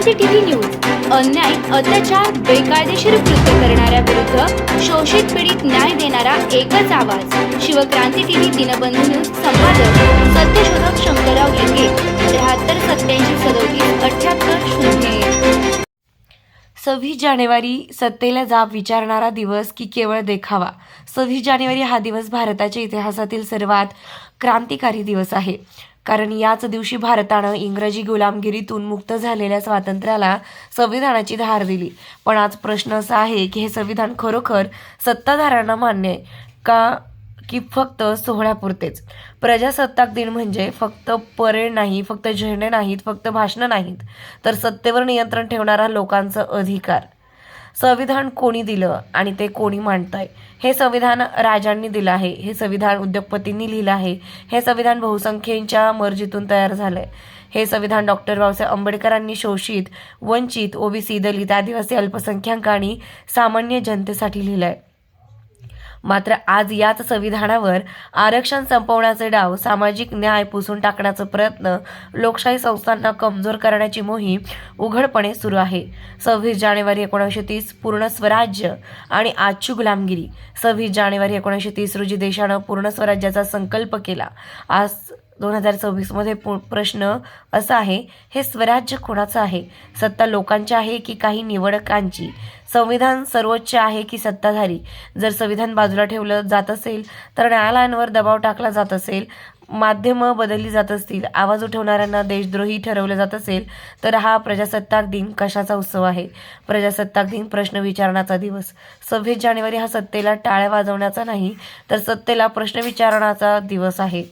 Shivkranti TV news. अन्याय अत्याचार बेकायदेशीर कृत्य करणाऱ्या विरुद्ध शोषित पीडित न्याय देणारा एकच आवाज. शिवक्रांती टीव्ही दिनबंधू न्यूज संपादक सत्यशोधक शंकरराव लिंगे त्र्याहत्तर सत्याऐंशी सदोतीस अठ्याहत्तर शून्य सव्वीस जानेवारी सत्तेला जाब विचारणारा दिवस की केवळ देखावा? सव्वीस जानेवारी हा दिवस भारताच्या इतिहासातील सर्वात क्रांतिकारी दिवस आहे. कारण याच दिवशी भारतानं इंग्रजी गुलामगिरीतून मुक्त झालेल्या स्वातंत्र्याला संविधानाची धार दिली. पण आज प्रश्न असा आहे की हे संविधान खरोखर सत्ताधाऱ्यांना मान्य आहे का की फक्त सोहळ्यापुरतेच? प्रजासत्ताक दिन म्हणजे फक्त परेड नाही फक्त झेंडे नाहीत फक्त भाषणं नाहीत तर सत्तेवर नियंत्रण ठेवणारा लोकांचा अधिकार. संविधान कोणी दिलं आणि ते कोणी मांडतंय? हे संविधान राजांनी दिलं आहे. हे संविधान उद्योगपतींनी लिहिलं आहे. हे संविधान बहुसंख्येच्या मर्जीतून तयार झालंय. हे संविधान डॉक्टर बाबासाहेब आंबेडकरांनी शोषित वंचित ओबीसी दलित आदिवासी अल्पसंख्याक आणि सामान्य जनतेसाठी लिहिलंय. मात्र आज याच संविधानावर आरक्षण संपवण्याचे डाव सामाजिक न्याय पुसून टाकण्याचा प्रयत्न लोकशाही संस्थांना कमजोर करण्याची मोहीम उघडपणे सुरू आहे. सव्वीस जानेवारी एकोणीसशे तीस पूर्ण स्वराज्य आणि आजची गुलामगिरी. सव्वीस जानेवारी एकोणीसशे तीस रोजी देशानं पूर्ण स्वराज्याचा संकल्प केला. आज दोन हजार चोवीसमध्ये पु प्रश्न असा आहे हे स्वराज्य कोणाचं आहे? सत्ता लोकांची आहे की काही निवडकांची? संविधान सर्वोच्च आहे की सत्ताधारी? जर संविधान बाजूला ठेवलं जात असेल तर न्यायालयांवर दबाव टाकला जात असेल माध्यमं बदलली जात असतील आवाज उठवणाऱ्यांना देशद्रोही ठरवलं जात असेल तर हा प्रजासत्ताक दिन कशाचा उत्सव आहे? प्रजासत्ताक दिन प्रश्न विचारण्याचा दिवस. सव्वीस जानेवारी हा सत्तेला टाळ्या वाजवण्याचा नाही तर सत्तेला प्रश्न विचारण्याचा दिवस आहे.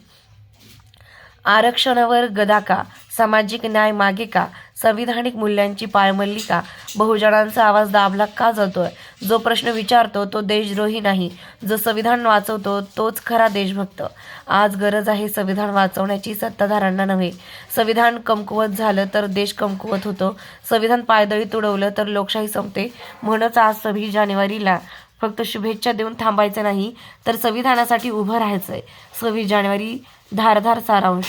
आरक्षणावर गदा का सामाजिक न्याय मागे का संविधानिक मूल्यांची पायमल्ली का बहुजनांचा आवाज दाबला का जातोय? जो प्रश्न विचारतो तो देशद्रोही नाही. जो संविधान वाचवतो तोच खरा देशभक्त. आज गरज आहे संविधान वाचवण्याची सत्ताधाऱ्यांना नव्हे. संविधान कमकुवत झालं तर देश कमकुवत होतो. संविधान पायदळी तुडवलं तर लोकशाही संपते. म्हणूनच आज सव्वीस जानेवारीला फक्त शुभेच्छा देऊन थांबायचं नाही तर संविधानासाठी उभं राहायचं आहे सव्वीस जानेवारी धारधार सारांश.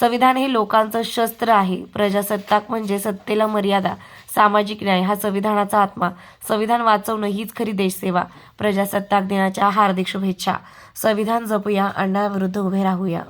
संविधान हे लोकांचं शस्त्र आहे. प्रजासत्ताक म्हणजे सत्तेला मर्यादा सामाजिक न्याय हा संविधानाचा आत्मा. संविधान वाचवणं हीच खरी देशसेवा. प्रजासत्ताक दिनाच्या हार्दिक शुभेच्छा. संविधान जपूया अन्यायाविरुद्ध उभे राहूया.